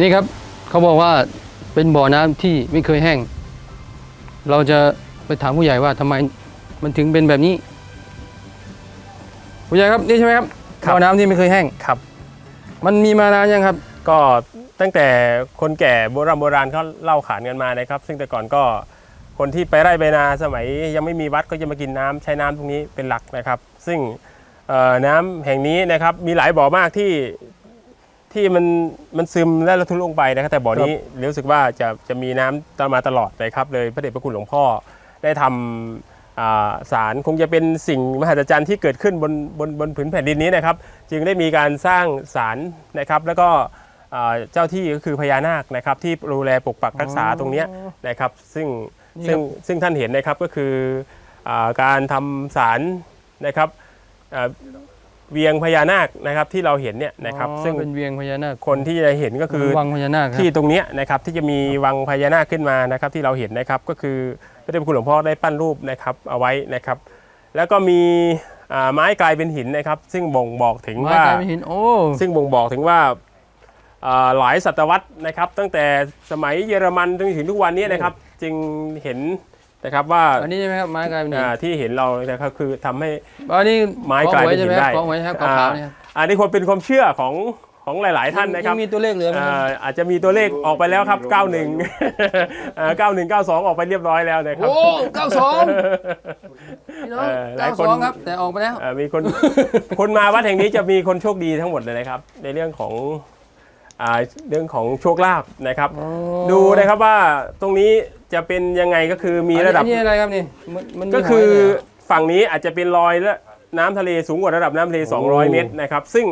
นี่ครับเขาบอกว่าเป็นบ่อน้ำที่ไม่เคยแห้ง เราจะไปถามผู้ใหญ่ว่าทำไมมันถึงเป็นแบบนี้ ผู้ใหญ่ครับนี่ใช่ไหมครับครับบ่อน้ำที่ไม่เคยแห้งครับ มันมีมานานยังครับ ก็ตั้งแต่คนแก่โบราณโบราณเขาเล่าขานกันมานะครับ ซึ่งแต่ก่อนก็คนที่ไปไร่ไปนาสมัยยังไม่มีวัดก็จะมากินน้ำใช้น้ำตรงนี้เป็นหลักนะครับ ซึ่งเอ่อน้ำแห่งนี้นะครับมีหลายบ่อมากที่ ที่มันมันซึมและระทุลงไปนะครับแต่บ่อนี้รู้สึกว่าจะจะมีน้ำตามมาตลอดเลยครับเลยพระเดชพระคุณหลวงพ่อได้ทำอ่าสารคงจะเป็นสิ่งมหัศจรรย์ที่เกิดขึ้นบนบนบนผืนแผ่นดินนี้นะครับ จึงได้มีการสร้างสารนะครับ แล้วก็อ่าเจ้าที่ก็คือพญานาคนะครับ ที่ดูแลปกปักรักษาตรงเนี้ยนะครับ ซึ่งนี่ซึ่งครับซึ่งท่านเห็นนะครับก็คืออาการทำสารนะครับอ่า เวียงพญานาคนะครับที่เราเห็นเนี่ยนะครับอ๋อซึ่งเป็นเวียงพญานาคคนที่จะเห็นก็คือวังพญานาคครับที่ตรงเนี้ยนะครับที่จะมีวังพญานาคขึ้นมานะครับที่เราเห็นนะครับก็คือพระเดชพระคุณหลวงพ่อได้ปั้นรูปนะครับเอาไว้นะครับ แล้วก็มีอ่าไม้กลายเป็นหินนะครับ ซึ่งบ่งบอกถึงไม้ว่ากลายเป็นหินโอ้ซึ่งบ่งบอกถึงว่าอ่าหลายศตวรรษนะครับ ตั้งแต่สมัยเยอรมันจนถึงทุกวันนี้นะครับ จึงเห็น นะครับว่าอันนี้ใช่ไหมครับไม้กลายเป็นหินอ่าที่เห็นเรานะครับคือทำให้ อันนี้ไม้กลายเป็นหินได้ของหวยใช่ไหมครับของหวยครับขาวๆเนี่ยครับอันนี้คนเป็นความเชื่อของของหลาย ๆ ท่านนะครับยังมีตัวเลขเหลือไหมครับ อ่าอาจจะมีตัวเลขออกไปแล้วครับ 91อ่า91 92 ออกไปเรียบร้อยแล้วนะครับ โอ้เก้าสองพี่น้องเออหลาเก้ายคสนองครับ แต่ออกไปแล้ว อ่ามีคน คนมาวัดแห่งนี้จะมีคนโชคดีทั้งหมดเลยนะครับ ในเรื่องของ อ่าเรื่องของโชคลาภนะครับ ดูนะครับว่าตรงนี้จะเป็นยังไงก็คือมีระดับอันนี้อะไรครับนี่มันมันมีก็คือหยเนี่ยฝั่งนี้อาจจะเป็นรอยและน้ำทะเลสูงกว่าระดับน้ำทะเล 200 เมตรนะครับ ซึ่ง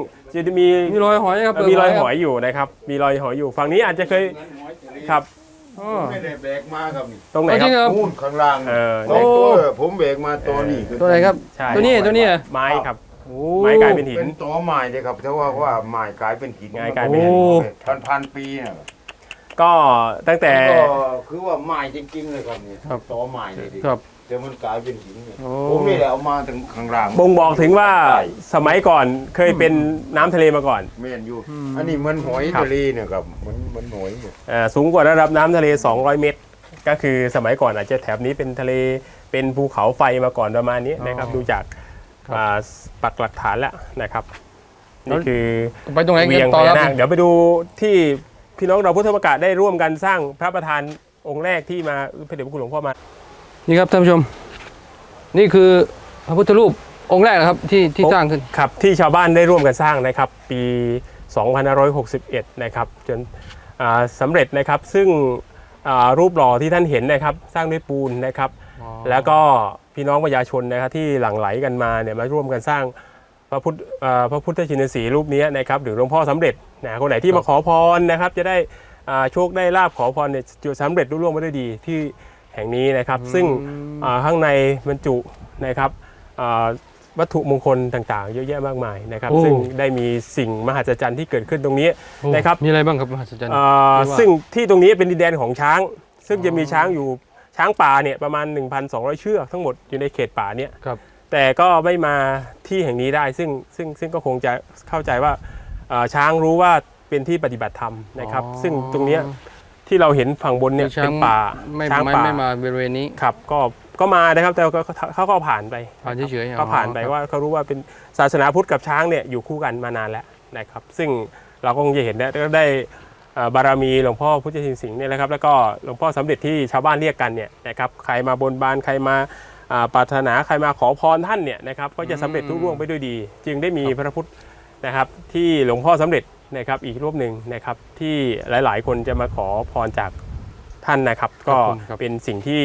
จะมีมีรอยหอยครับมีรอยหเปอยอยู่นะครับ มีรอยหอยอยู่ ฝั่งนี้อาจจะเคยครับอ๋อ ไม่ได้แบกมาครับนี่ตรงไหนเอาคจริงเหร รับอนู่นข้างล่างเออสองตัวผมแบกมาตัวนี้คือตัวไหนครับ ใช่ตัวนี้ตัวนี้เหรอไม้ครับ โอ้ ไม้กลายเป็นหิน เป็นตัวไม้เลยครับแต่ว่าว่าไม้กลายเป็นหินไม้กลายเป็นหินโอ้พันพันปีนะก็ตั้งแต่ ก็คือว่าไม้จริงๆเลยครับนี่ครับตัวไม้เลยดิครับแต่มันกลายเป็นหินเนี่ยโอ้ ผมนี่แหละเอามาถึงข้างล่างบ่งบอกถึงว่าใช่สมัยก่อนเคยเป็นน้ำทะเลมาก่อนเมนอยู่ อันนี้เหมันหอยครับ ทะเลเนี่ยครับเหมันเหมันหอยเนี่ยอ่าสูงกว่าระดับน้ำทะเล 200 เมตร ก็คือสมัยก่อนอาจจะแถบนี้เป็นทะเลเป็นภูเขาไฟมาก่อนประมาณนี้นะครับอ๋อดูจากครับ อ่าปักหลักฐานแล้วนะครับนี่คือไปตรงไหนเวียกังนต่พอคญารับ นาคเดี๋ยวไปดูที่พี่น้องเราพุทธประกาศได้ร่วมกันสร้างพระประธานองค์แรกที่มาพระเดชพระคุณหลวงพ่อมา นี่ครับท่านผู้ชม นี่คือพระพุทธรูปองค์แรกนะครับที่ที่สร้างขึ้น ครับที่ชาวบ้านได้ร่วมกันสร้างนะครับปี 2561 นะครับจนอ่าสำเร็จนะครับซึ่งอ่ารูปหล่อที่ท่านเห็นนะครับสร้างด้วยปูนนะครับ แล้วก็พี่น้องประชาชนนะครับที่หลั่งไหลกันมาเนี่ยมาร่วมกันสร้างพระพุทธอ่าพระพุทธชินสีห์รูปนี้นะครับหรือหลวงพ่อสำเร็จนะคนไหนที่มาขอพรนะครับ จะได้อ่าโชคได้ลาบขอพรเนี่ยจะสำเร็จรุ่ร่วงไปด้วยดีที่แห่งนี้นะครับ ซึ่งอ่าข้างในบรรจุนะครับอ่าวัตถุมงคลต่างๆ เยอะแยะมากมายนะครับโอ้ซึ่งได้มีสิ่งมหัศจรรย์ที่เกิดขึ้นตรงนี้นะครับมีอะไรบ้างครับมหัศจรรย์อ่าเรียกว่าซึ่งที่ตรงนี้เป็นดินแดนของช้าง ซึ่งจะมีช้างอยู่ ช้างป่าเนี่ยประมาณ 1,200 เชือกทั้งหมดอยู่ในเขตป่าเนี่ยครับ แต่ก็ไม่มาที่แห่งนี้ได้ซึ่งซึ่งซึ่งก็คงจะเข้าใจว่าอ่าช้างรู้ว่าเป็นที่ปฏิบัติธรรมนะครับอ๋อซึ่งตรงเนี้ยที่เราเห็นฝั่งบนเนี่ยช้าเป็งนป่าไม่ช้างไม่ป่าไม่มาบริเวณนี้ครับก็ก็มานะครับแต่ก็เขาก็ผ่านไปผ่านเฉยๆก็ผ่านไปอ๋อครับว่าเขารู้ว่าเป็นศาสนาพุทธกับช้างเนี่ยอยู่คู่กันมานานแล้วนะครับ ซึ่งเราก็คงจะเห็นได้ก็ได้เอ่อ บารมีหลวงพ่อพุทธชินสิงห์เนี่ยนะครับแล้วก็หลวงพ่อสำเร็จที่ชาวบ้านเรียกกันเนี่ยนะครับใครมาบนบานใครมาอ่าปรารถนาใครมาขอพรท่านเนี่ยนะครับก็จะสำเร็จทุกร่วงไปด้วยดี จึงได้มีพระพุทธนะครับที่หลวงพ่อสำเร็จนะครับอีกรูปหนึ่งนะครับที่หลายๆ คนจะมาขอพรจากท่านนะครับ ก็ครับเป็นสิ่งที่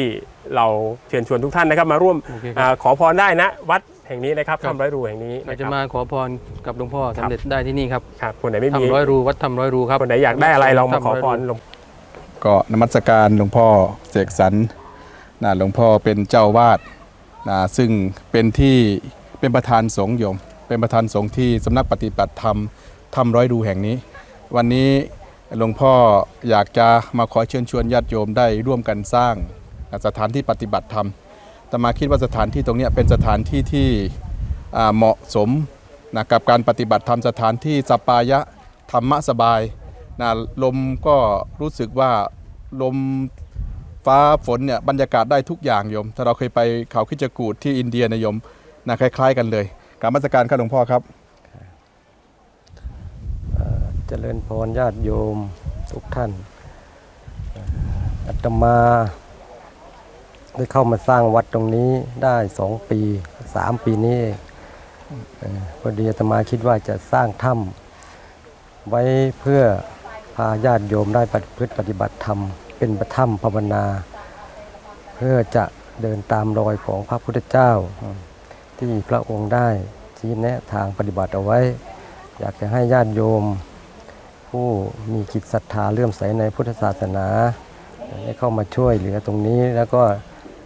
เราเชิญชวนทุกท่านนะครับ มาร่วมโอเคครับอ่าขอพรได้นะ วัด แห่งนี้นะครับครับ ทำร้อยรูแห่งนี้เรานะคจะรับ มาขอพรกับหลวงพ่อสำเร็จได้ที่นี่ครับครับคนไหนไม่มีทำร้อยรูวัดทำร้อยรูครับ คนไหนอยากได้อะไรลองมาขอพรหลวง ก็นมัสการหลวงพ่อเสกสรรนะหลวงพ่อเป็นเจ้าวาดนะซึ่งเป็นที่เป็นประธานสงฆ์โยม เป็นประธานสงฆ์ที่สำนักปฏิบัติธรรมทำร้อยดูแห่งนี้ วันนี้หลวงพ่ออยากจะมาขอเชิญชวนญาติโยมได้ร่วมกันสร้างสถานที่ปฏิบัติธรรมแต่มาคิดว่าสถานที่ตรงนี้เป็นสถานที่ที่เหมาะสมนะกับการปฏิบัติธรรมสถานที่สปายะธรรมะสบายนะลมก็รู้สึกว่าลมฟ้าฝนเนี่ยบรรยากาศได้ทุกอย่างโยม ถ้าเราเคยไปเขาคิจกูดที่อินเดียนะโยมนะคล้าย ๆ กันเลยกรารมาสการครับหลวงพ่อครับเจริญพรญาติโยมทุกท่านอาตมา ได้เข้ามาสร้างวัดตรงนี้ได้สองปีสามปีนี้พอดีอาตมาคิดว่าจะสร้างถ้ำไว้เพื่อพาญาติโยมได้ปฏิพฤติปฏิบัติธรรม เป็นประถ้ำภาวนา เพื่อจะเดินตามรอยของพระพุทธเจ้า ที่พระองค์ได้ชี้แนะทางปฏิบัติเอาไว้ อยากจะให้ญาติโยม ผู้มีจิตศรัทธาเลื่อมใสในพุทธศาสนา ได้เข้ามาช่วยเหลือตรงนี้แล้วก็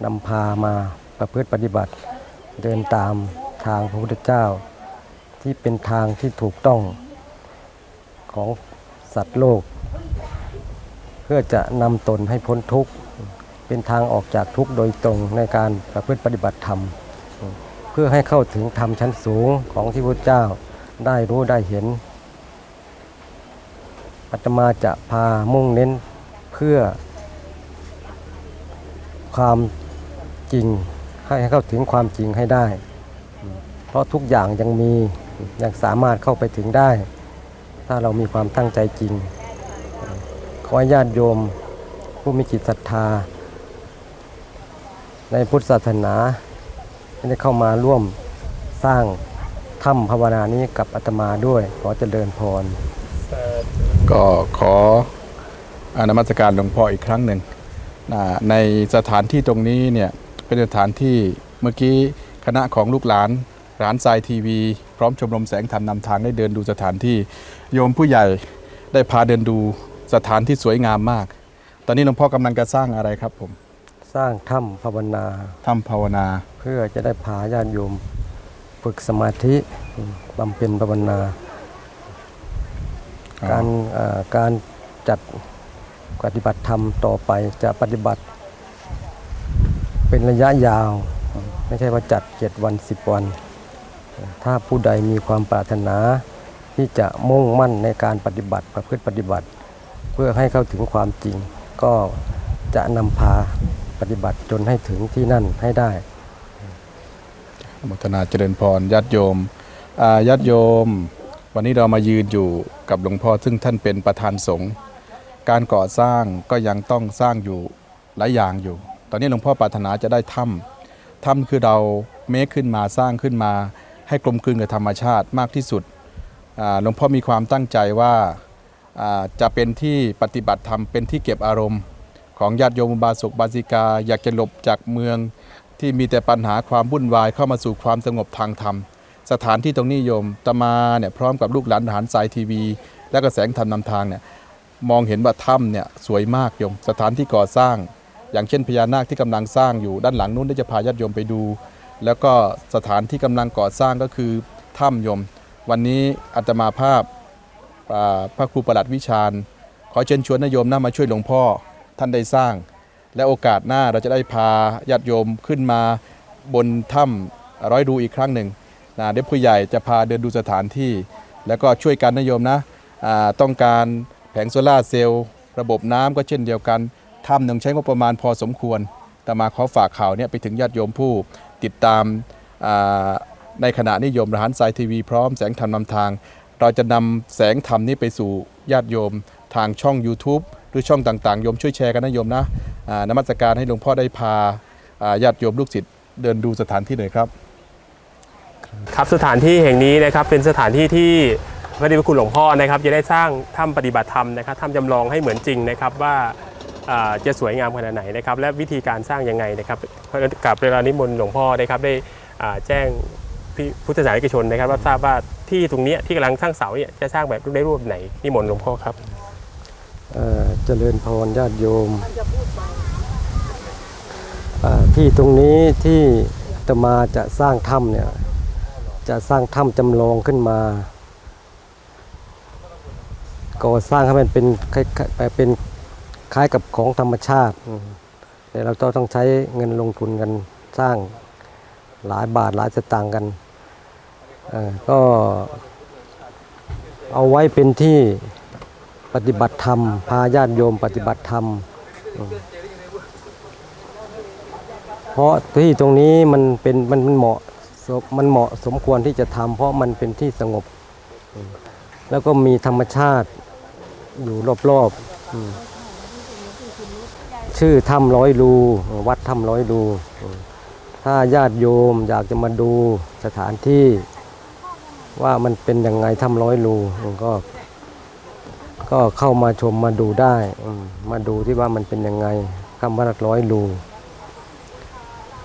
นำพามาประพฤติปฏิบัติ เดินตามทางพระพุทธเจ้า ที่เป็นทางที่ถูกต้องของสัตว์โลก เพื่อจะนำตนให้พ้นทุกข์ เป็นทางออกจากทุกข์โดยตรงในการประพฤติปฏิบัติธรรม เพื่อให้เข้าถึงธรรมชั้นสูงของที่พระเจ้าได้รู้ได้เห็นอาตมาจะพามุ่งเน้นเพื่อความ จริงให้เข้าถึงความจริงให้ได้ เพราะทุกอย่างยังมียังสามารถเข้าไปถึงได้ ถ้าเรามีความตั้งใจจริง ขอให้ญาติโยม ผู้มีจิตศรัทธา ในพุทธศาสนาได้เข้ามาร่วมสร้างถ้ำภาวนานี้กับอาตมาด้วย ขอเจริญพร ก็ขออานมัสการหลวงพ่ออีกครั้งหนึ่ง ในสถานที่ตรงนี้เนี่ย เป็นสถานที่เมื่อกี้คณะของลูกหลานร้านทรายทีวี พร้อมชมรมแสงธรรมนำทางได้เดินดูสถานที่ โยมผู้ใหญ่ได้พาเดินดูสถานที่สวยงามมาก ตอนนี้หลวงพ่อกำลังจะสร้างอะไรครับผม สร้างถ้ำภาวนาทำภาวนา เพื่อจะได้พาญาติโยมฝึกสมาธิอืมบำเพ็ญภาวนา การเอ่อการจัดปฏิบัติธรรมต่อไปจะปฏิบัติ เป็นระยะยาว ไม่ใช่ว่าจัดเจ็ดวันสิบวัน ถ้าผู้ใดมีความปรารถนา ที่จะมุ่งมั่นในการปฏิบัติประพฤติปฏิบัติ เพื่อให้เข้าถึงความจริง ก็จะนำพาปฏิบัติจนให้ถึงที่นั่นให้ได้อนุโมทนาเจริญพรญาติโยมญาติโยม วันนี้เรามายืนอยู่กับหลวงพ่อซึ่งท่านเป็นประธานสงฆ์การก่อสร้างก็ยังต้องสร้างอยู่หลายอย่างอยู่ ตอนนี้หลวงพ่อปรารถนาจะได้ถ้ำถ้ำคือเราเมคขึ้นมาสร้างขึ้นมา ให้กลมกลืนกับธรรมชาติมากที่สุดหลวงพ่อมีความตั้งใจว่าจะเป็นที่ปฏิบัติธรรมเป็นที่เก็บอารมณ์ ของญาติโยมบาสุกบาสิกา อยากจะหลบจากเมือง ที่มีแต่ปัญหาความวุ่นวายเข้ามาสู่ความสงบทางธรรม สถานที่ตรงนี้โยมตมาเนี่ยพร้อมกับลูกหลานทหารสายทีวี และก็แสงธรรมนำทางเนี่ยมองเห็นว่าถ้ำเนี่ยสวยมากโยมสถานที่ก่อสร้าง อย่างเช่นพญานาคที่กำลังสร้างอยู่ด้านหลังนู้นได้จะพาญาติโยมไปดู แล้วก็สถานที่กำลังก่อสร้างก็คือถ้ำโยม วันนี้อาตมาภาพพระครูประหลัดวิชาญ ขอเชิญชวนนายโยมนะมาช่วยหลวงพ่อท่านได้สร้าง และโอกาสหน้าเราจะได้พาญาติโยมขึ้นมาบนถ้ำร้อยดูอีกครั้งหนึ่งนะเด็กผู้ใหญ่จะพาเดินดูสถานที่ แล้วก็ช่วยกันนโยมนะต้องการแผงโซลาร์เซลล์ระบบน้ำก็เช่นเดียวกัน ถ้ำหนึ่งใช้งบประมาณพอสมควร แต่มาขอฝากข่าวเนี่ยไปถึงญาติโยมผู้ติดตามในขณะนิยมรหันสายทีวีพร้อมแสงธรรมนำทาง เราจะนำแสงธรรมนี้ไปสู่ญาติโยมทางช่อง YouTube หรือช่องต่างๆ โยมช่วยแชร์กันนะโยมนะอ่านมัสการให้หลวงพ่อได้พาญาติโยมลูกศิษย์เดินดูสถานที่หน่อยครับ ครับสถานที่แห่งนี้นะครับเป็นสถานที่ที่พระเดชพระคุณหลวงพ่อนะครับจะได้สร้างถ้ำปฏิบัติธรรมนะครับถ้ำจำลองให้เหมือนจริงนะครับว่า จะสวยงามขนาดไหนนะครับและวิธีการสร้างยังไงนะครับกับเวลานิมนต์หลวงพ่อนะครับได้แจ้งพิพุทธศาสนิกชนนะครับว่าทราบว่าที่ตรงนี้ที่กำลังสร้างเสาเนี่ยจะสร้างแบบได้รูปไหนนิมนต์หลวงพ่อครับเอ่อเจริญพรญาติโยม ที่ตรงนี้ที่ตมาจะสร้างถ้ำเนี่ยจะสร้างถ้ำจำลองขึ้นมาก่อสร้างให้มันเป็นเป็น คล้ายกับของธรรมชาติแต่เราต้องใช้เงินลงทุนกันสร้างหลายบาทหลายสตางค์กันก็เอาไว้เป็นที่ปฏิบัติธรรม พาญาติโยมปฏิบัติธรรม เพราะที่ตรงนี้มันเป็นมันเหมาะมันเหมาะสมควรที่จะทำเพราะมันเป็นที่สงบ แล้วก็มีธรรมชาติอยู่รอบๆ ชื่อถ้ำร้อยรูวัดถ้ำร้อยรูถ้าญาติโยมอยากจะมาดูสถานที่ว่ามันเป็นยังไงถ้ำร้อยรูก็ก็เข้ามาชมมาดูได้ มาดูที่ว่ามันเป็นยังไงคำว่าร้อยรู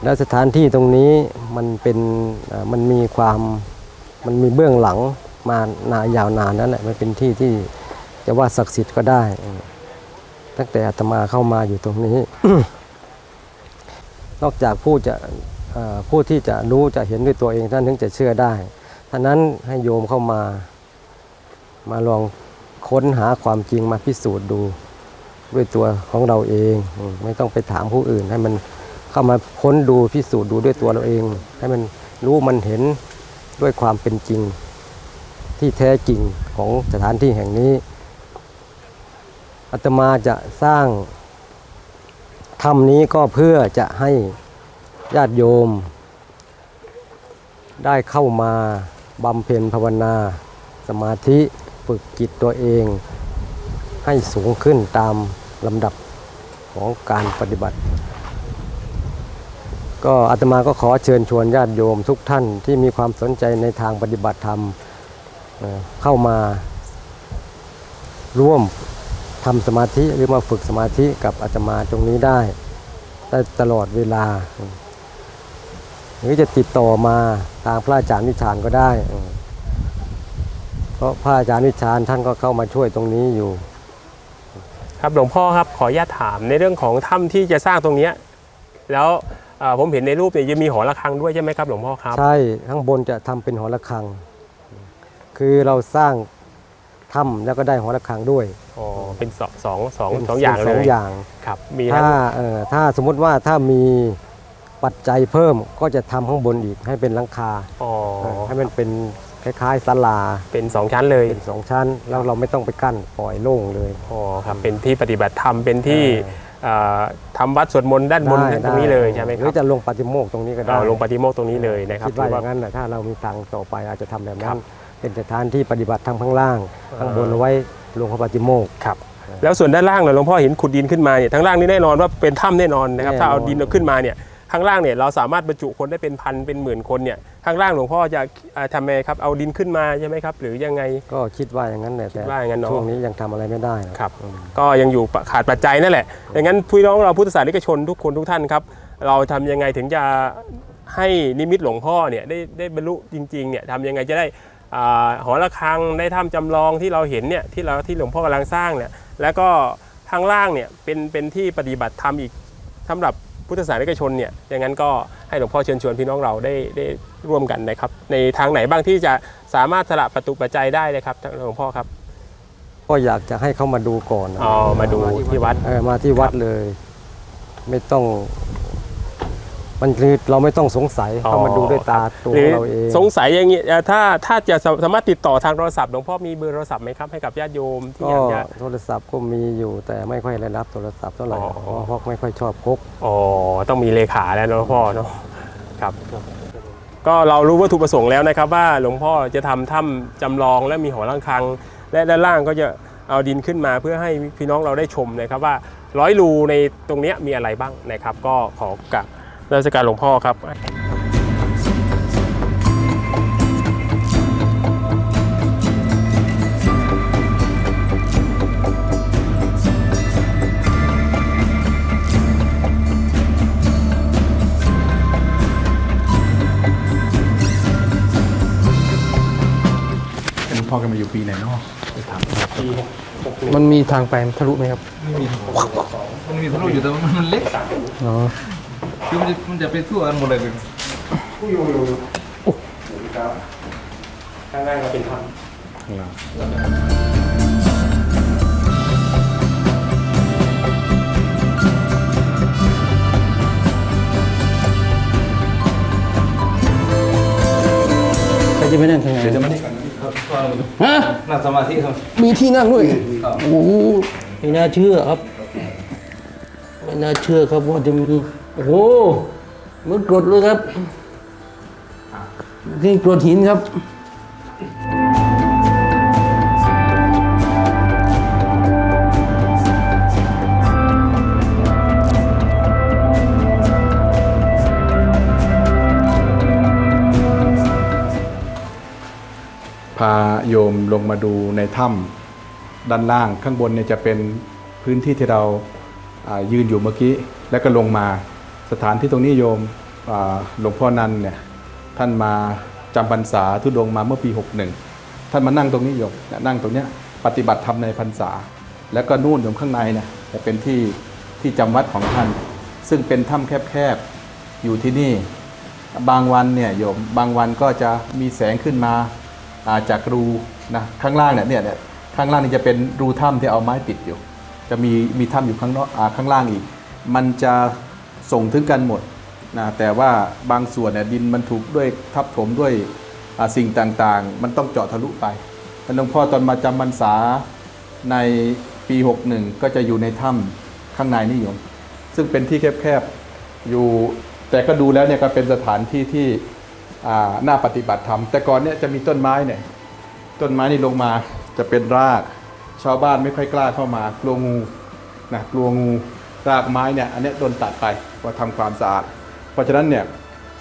แล้วสถานที่ตรงนี้มันเป็นมันมีความมันมีเบื้องหลังมานายาวนานนั่นแหละมันเป็นที่ที่จะว่าศักดิ์สิทธิ์ก็ได้ ตั้งแต่อาตมาเข้ามาอยู่ตรงนี้ นอกจากผู้จะผู้ที่จะรู้จะเห็นด้วยตัวเองท่านถึงจะเชื่อได้ท่านั้นให้โยมเข้ามามาลองค้นหาความจริงมาพิสูจน์ดูด้วยตัวของเราเอง ไม่ต้องไปถามผู้อื่น ให้มันเข้ามาค้นดูพิสูจน์ดูด้วยตัวเราเอง ให้มันรู้มันเห็นด้วยความเป็นจริงที่แท้จริงของสถานที่แห่งนี้ อาตมาจะสร้างถ้ำนี้ก็เพื่อจะให้ญาติโยม ได้เข้ามาบำเพ็ญภาวนา สมาธิฝึกจิตตัวเอง ให้สูงขึ้นตามลำดับของการปฏิบัติ ก็อาตมาก็ขอเชิญชวนญาติโยมทุกท่านที่มีความสนใจในทางปฏิบัติธรรมเอ่อเข้ามาร่วม ทำสมาธิหรือมาฝึกสมาธิกับอาตมาตรงนี้ได้ ได้ตลอดเวลา หรือจะติดต่อมาทางพระอาจารย์วิชานก็ได้อืมเพราะพระอาจารย์วิชานท่านก็เข้ามาช่วยตรงนี้อยู่ ครับหลวงพ่อครับขออนุญาตถามในเรื่องของถ้ำที่จะสร้างตรงเนี้ยแล้วเอ่อผมเห็นในรูปเนี่ยจะมีหอระฆังด้วยใช่ไหมครับหลวงพ่อครับ ใช่ข้างบนจะทำเป็นหอระฆัง คือเราสร้าง ถ้ำแล้วก็ได้หอระฆังด้วยอ๋อเป็นสองสองสองเป็นสองอย่างสเลองยอย่าง ครับ มีทั้งถ้าเอ่อถ้าสมมุติว่าถ้ามีปัจจัยเพิ่มก็จะทำข้างบนอีกให้เป็นหลังคาอ๋อเออให้มันเป็นคล้ายๆศาลาเป็นสองชั้นเลยเป็นสองชั้น แล้วเราไม่ต้องไปกั้นปล่อยโล่งเลย อ๋อครับเป็นที่ปฏิบัติธรรมเป็นที่เออเอ่อทำวัดสวดมนต์ด้านบนได้ตรงนี้เลยใช่ไหมคหรืรับอจะลงปฏิโมกข์ตรงนี้ก็ได้เอาลงปฏิโมกข์ตรงนี้เลยนะครับคิดว่าถืออย่างนั้นแหละถ้าเรามีตังค์ต่อไปอาจจะทำแบบครันั้นบ เป็นสถานที่ปฏิบัติทางข้างล่าง ข้างบนเอาไว้ลงพระปฏิโมกข์ครับ แล้วส่วนด้านล่างเนี่ยหลวงพ่อเห็นขุดดินขึ้นมาเนี่ยทางล่างนี่แน่นอนว่าเป็นถ้ำแน่นอนนะครับแน่นอนถ้าเอาดินเราขึ้นมาเนี่ยข้างล่างเนี่ยเราสามารถบรรจุคนได้เป็นพันเป็นหมื่นคนเนี่ยข้างล่างหลวงพ่อจะอ่าทำไงครับเอาดินขึ้นมาใช่ไหมครับ หรือยังไงก็คิดว่าอย่างนั้นแหละคิแต่ดว่าอย่างนั้นเนอะช่วงนี้ยังทำอะไรไม่ได้หอกครับอืมก็ยังอยู่ปะขาดปัจจัยนั่นแหละดังนั้นพี่น้องเราพุทธศาสนิกชนทุกคนทุกท่านครับ เราทำยังไงถึงจะให้นิมิตหลวงพ่อเนี่ยได้ได้บรรลุจริงๆเนี่ยทำยังไงจะได้อ่า หอระฆังได้ถ้ำจำลองที่เราเห็นเนี่ยที่เราที่หลวงพ่อกำลังสร้างเนี่ยแล้วก็ข้างล่างเนี่ยเป็นเป็นที่ปฏิบัติธรรมอีกสำหรับพุทธศาสนิกชนเนี่ยอย่างนั้นก็ให้หลวงพ่อเชิญชวนพี่น้องเราได้ได้ร่วมกันนะครับ ในทางไหนบ้างที่จะสามารถสละประตูปัจจัยได้นะครับหลวงพ่อครับก็อยากจะให้เขามาดูก่อนนะเอามาดูที่วัดเออมาที่วัดเลย ไม่ต้อง มันคือเราไม่ต้องสงสัยอ๋อเข้ามาดูด้วยตาตัวหรือเราเองสงสัยอย่างนี้เอ่อถ้าถ้าจะสาสามารถติดต่อทางโทรศัพท์หลวงพ่อมีเบอร์โทรศัพท์ไหมครับให้กับญาติโยมที่ก็อยากจะโทรศัพท์ก็มีอยู่แต่ไม่ค่อยได้รับโทรศัพท์เท่าไหร่อ๋อเพราะพวกไม่ค่อยชอบพกอ๋อต้องมีเลขาแล้วเนอะหลวงพ่อเนาะครับก็เรารู้วัตถุประสงค์แล้วนะครับ ว่าหลวงพ่อจะทำถ้ำจำลองและมีหอระฆัง และด้านล่างก็จะเอาดินขึ้นมาเพื่อให้พี่น้องเราได้ชมนะครับว่าร้อยรูในตรงเนี้ยมีอะไรบ้างนะครับ ก็ขอกับ ราชการหลวงพ่อครับหลวงพ่อกันมาอยู่ปีไหนเนาะมันมีทางไปทะลุไหมครับมันมีทะลุอยู่แต่ว่ามันเล็กอ๋อ คือมันจะมันจะไปทั่วกันหมดเลยเลยข้างล่างก็เป็นถ้ำใครจะไปนั่งข้างในเดี๋ยวจะมานี่ก่อนฮะนั่งสมาธิครับ มีที่นั่งด้วย โอ้โหไม่น่าเชื่อครับ ไม่น่าเชื่อครับว่าจะมีโอ้โหมันกรดเลยครับนี่กรดหินครับพาโยมลงมาดูในถ้ำด้านล่างข้างบนเนี่ยจะเป็นพื้นที่ที่เรา ยืนอยู่เมื่อกี้แล้วก็ลงมาสถานที่ตรงนี้โยมหลวงพ่อนันเนี่ยท่านมาจำพรรษาทุดงมาเมื่อปี 61 ท่านมานั่งตรงนี้โยมนั่งตรงเนี้ยปฏิบัติธรรมในพรรษา แล้วก็นู่นโยมข้างในเนี่ยจะเป็นที่ที่จำวัดของท่าน ซึ่งเป็นถ้ำแคบๆอยู่ที่นี่บางวันเนี่ยโยมบางวันก็จะมีแสงขึ้นมาาจากรูนะข้างล่างเนี่ยเนี่ยเนี่ยข้างล่างนี่จะเป็นรูถ้ำที่เอาไม้ปิดอยู่ จะมีมีถ้ำอยู่ข้างนอกอ่าข้างล่างอีก มันจะส่งถึงกันหมดนะแต่ว่าบางส่วนเนี่ยดินมันถูกด้วยทับถมด้วยสิ่งต่างๆ มันต้องเจาะทะลุไปหลวงพ่อตอนมาจำพรรษาในปี 61 ก็จะอยู่ในถ้ำข้างในนี่โยม ซึ่งเป็นที่แคบๆอยู่แต่ก็ดูแล้วเนี่ยก็เป็นสถานที่ที่อาน่าปฏิบัติธรรมแต่ก่อนเนี่ยจะมีต้นไม้เนี่ยต้นไม้นี่ลงมาจะเป็นราก ชาวบ้านไม่ค่อยกล้าเข้ามากลัวงูนะกลัวงูรากไม้เนี่ยอันนี้โดนตัดไปว่าทำความสะอาด เพราะฉะนั้นเนี่ย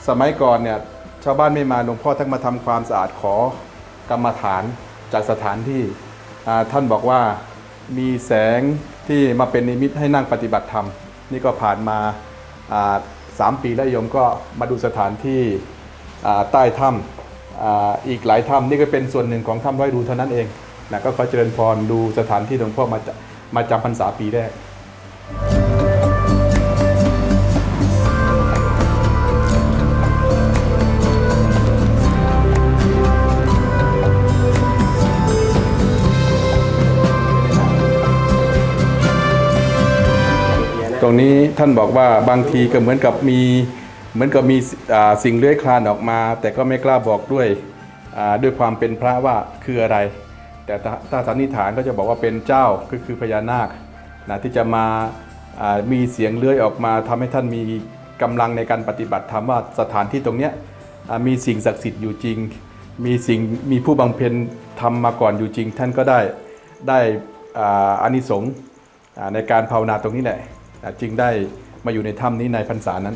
สมัยก่อนเนี่ยชาวบ้านไม่มาหลวงพ่อทั้งมาทำความสะอาดขอกรรมฐานจากสถานที่ท่านบอกว่ามีแสงที่มาเป็นนิมิตให้นั่งปฏิบัติธรรม นี่ก็ผ่านมาสามปีแล้วโยมก็มาดูสถานที่ใต้ถ้ำอ,อีกหลายถ้ำนี่ก็เป็นส่วนหนึ่งของถ้ำร้อยรูเท่านั้นเอง นะก็ขอเจริญพรดูสถานที่หลวงพ่อมาจมาจำพรรษาปีแรกตรงนี้ท่านบอกว่าบางทีก็เหมือนกับมีเหมือนกับมีสิ่งเลื้อยคลานออกมา แต่ก็ไม่กล้าบอกด้วยด้วยความเป็นพระว่าคืออะไร แต่ถ้าถ้าสันนิษฐานก็จะบอกว่าเป็นเจ้าก็คือพญานาคนะที่จะมาามีเสียงเลื้อยออกมาทำให้ท่านมีกำลังในการปฏิบัติธรรมว่าสถานที่ตรงนี้มีสิ่งศักดิ์สิทธิ์อยู่จริง มีสิ่งมีผู้บำเพ็ญทำมาก่อนอยู่จริง ท่านก็ได้ได้อาอนิสงส์ในการภาวนาตรงนี้แหละจึงได้มาอยู่ในถ้ำนี้ในพรรษานั้น